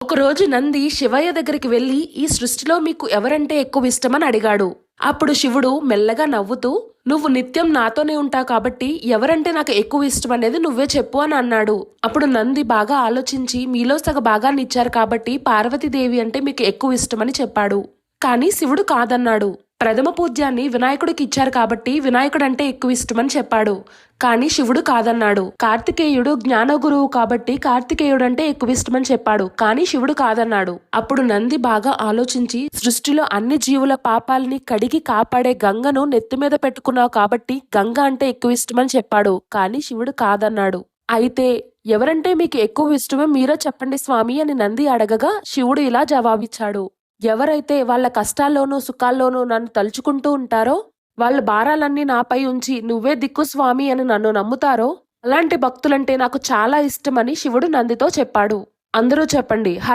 ఒకరోజు నంది శివయ్య దగ్గరికి వెళ్ళి ఈ సృష్టిలో మీకు ఎవరంటే ఎక్కువ ఇష్టమని అడిగాడు. అప్పుడు శివుడు మెల్లగా నవ్వుతూ నువ్వు నిత్యం నాతోనే ఉంటావు కాబట్టి ఎవరంటే నాకు ఎక్కువ ఇష్టం అనేది నువ్వే చెప్పు అని అన్నాడు. అప్పుడు నంది బాగా ఆలోచించి మీలో సగ భాగాన్ని ఇచ్చారు కాబట్టి పార్వతీదేవి అంటే మీకు ఎక్కువ ఇష్టమని చెప్పాడు. కానీ శివుడు కాదన్నాడు. ప్రథమ పూజ్యాన్ని వినాయకుడికి ఇచ్చారు కాబట్టి వినాయకుడు అంటే ఎక్కువ ఇష్టమని చెప్పాడు. కానీ శివుడు కాదన్నాడు. కార్తికేయుడు జ్ఞానగురువు కాబట్టి కార్తికేయుడు అంటే ఎక్కువ ఇష్టమని చెప్పాడు. కానీ శివుడు కాదన్నాడు. అప్పుడు నంది బాగా ఆలోచించి సృష్టిలో అన్ని జీవుల పాపాలని కడిగి కాపాడే గంగను నెత్తి మీద పెట్టుకున్నావు కాబట్టి గంగ అంటే ఎక్కువ ఇష్టమని చెప్పాడు. కానీ శివుడు కాదన్నాడు. అయితే ఎవరంటే మీకు ఎక్కువ ఇష్టమో మీరే చెప్పండి స్వామి అని నంది అడగగా శివుడు ఇలా జవాబిచ్చాడు. ఎవరైతే వాళ్ళ కష్టాల్లోనూ సుఖాల్లోనూ నన్ను తలుచుకుంటూ ఉంటారో వాళ్ళ భారాలన్నీ నాపై ఉంచి నువ్వే దిక్కు స్వామి అని నన్ను నమ్ముతారో అలాంటి భక్తులంటే నాకు చాలా ఇష్టమని శివుడు నందితో చెప్పాడు. అందరూ చెప్పండి